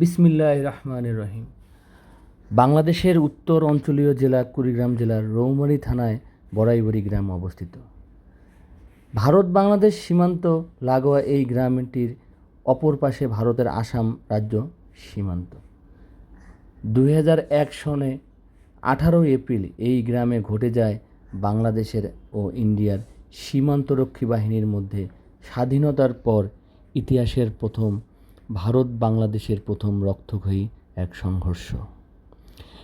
বিসমিল্লাহ রহমান রহিম। বাংলাদেশের উত্তর অঞ্চলীয় জেলা কুড়িগ্রাম জেলার রৌমারী থানায় বড়াইবড়ি গ্রাম অবস্থিত। ভারত বাংলাদেশ সীমান্ত লাগোয়া এই গ্রামটির অপর পাশে ভারতের আসাম রাজ্য সীমান্ত। দুই এক সনে আঠারো এপ্রিল এই গ্রামে ঘটে যায় বাংলাদেশের ও ইন্ডিয়ার সীমান্তরক্ষী বাহিনীর মধ্যে স্বাধীনতার পর ইতিহাসের প্রথম ভারত বাংলাদেশের প্রথম রক্তক্ষয়ী এক সংঘর্ষ।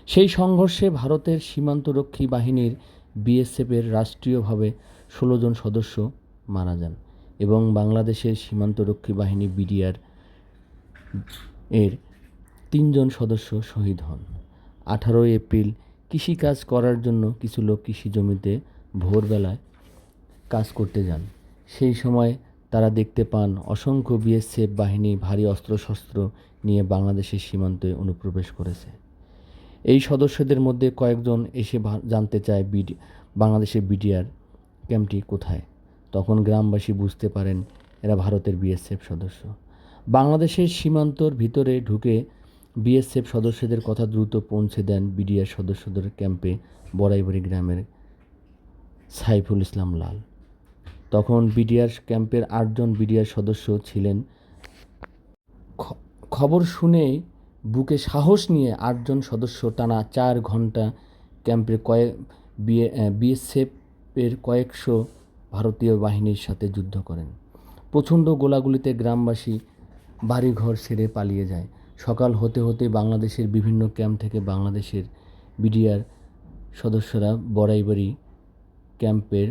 সেই সংঘর্ষে ভারতের সীমান্তরক্ষী বাহিনীর বিএসএফের রাষ্ট্রীয়ভাবে ষোলো জন সদস্য মারা যান এবং বাংলাদেশের সীমান্তরক্ষী বাহিনী বিডিআর এর তিনজন সদস্য শহীদ হন। আঠারোই এপ্রিল কৃষিকাজ করার জন্য কিছু লোক কৃষি জমিতে ভোরবেলায় কাজ করতে যান। সেই সময় তারা দেখতে পান অসংখ্য বিএসএফ বাহিনী ভারী অস্ত্রশস্ত্র নিয়ে বাংলাদেশের সীমান্তে অনুপ্রবেশ করেছে। এই সদস্যদের মধ্যে কয়েকজন এসে জানতে চায় বিডি বাংলাদেশের বিডিআর ক্যাম্পটি কোথায়। তখন গ্রামবাসী বুঝতে পারেন এরা ভারতের বিএসএফ সদস্য। বাংলাদেশের সীমান্তর ভিতরে ঢুকে বিএসএফ সদস্যদের কথা দ্রুত পৌঁছে দেন বিডিআর সদস্যদের ক্যাম্পে বড়াইবড়ি গ্রামের সাইফুল ইসলাম লাল। তখন বিডিআর ক্যাম্পের আটজন বিডিআর সদস্য ছিলেন। খবর শুনে বুকে সাহস নিয়ে আটজন সদস্য টানা চার ঘণ্টা ক্যাম্পের কয়েক বিএসএফের কয়েকশো ভারতীয় বাহিনীর সাথে যুদ্ধ করেন। প্রচণ্ড গোলাগুলিতে গ্রামবাসী বাড়িঘর ছেড়ে পালিয়ে যায়। সকাল হতে হতে বাংলাদেশের বিভিন্ন ক্যাম্প থেকে বাংলাদেশের বিডিআর সদস্যরা বড়াইবাড়ি ক্যাম্পের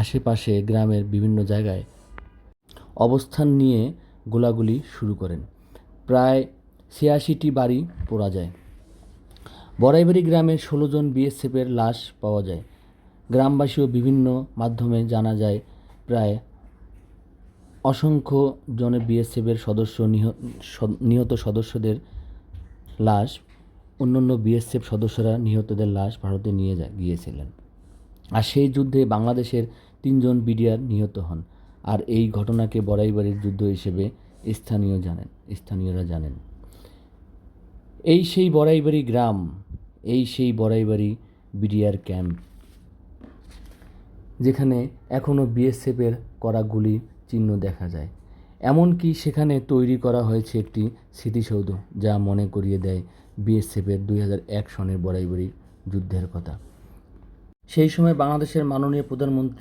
আশেপাশে গ্রামের বিভিন্ন জায়গায় অবস্থান নিয়ে গোলাগুলি শুরু করেন। প্রায় ছিয়াশিটি বাড়ি পোড়া যায়। বড়াইবাড়ি গ্রামের ষোলো জন বিএসএফের লাশ পাওয়া যায়। গ্রামবাসী ও বিভিন্ন মাধ্যমে জানা যায়, প্রায় অসংখ্য জনে বিএসএফের সদস্য নিহত সদস্যদের লাশ, অন্যান্য বিএসএফ সদস্যরা নিহতদের লাশ ভারতে নিয়ে গিয়েছিলেন। আর সেই যুদ্ধে বাংলাদেশের তিনজন বিডিআর নিহত হন। আর এই ঘটনাকে বড়াইবাড়ির যুদ্ধ হিসেবে স্থানীয় জানেন, স্থানীয়রা জানেন। এই সেই বড়াইবাড়ি গ্রাম, এই সেই বড়াইবাড়ি বিডিআর ক্যাম্প, যেখানে এখনও বিএসএফের করা গুলির চিহ্ন দেখা যায়। এমনকি সেখানে তৈরি করা হয়েছে একটি স্মৃতিসৌধ, যা মনে করিয়ে দেয় বিএসএফের দুই হাজার এক সনের বড়াইবাড়ি যুদ্ধের কথা। সেই সময় বাংলাদেশের মাননীয় প্রধানমন্ত্রী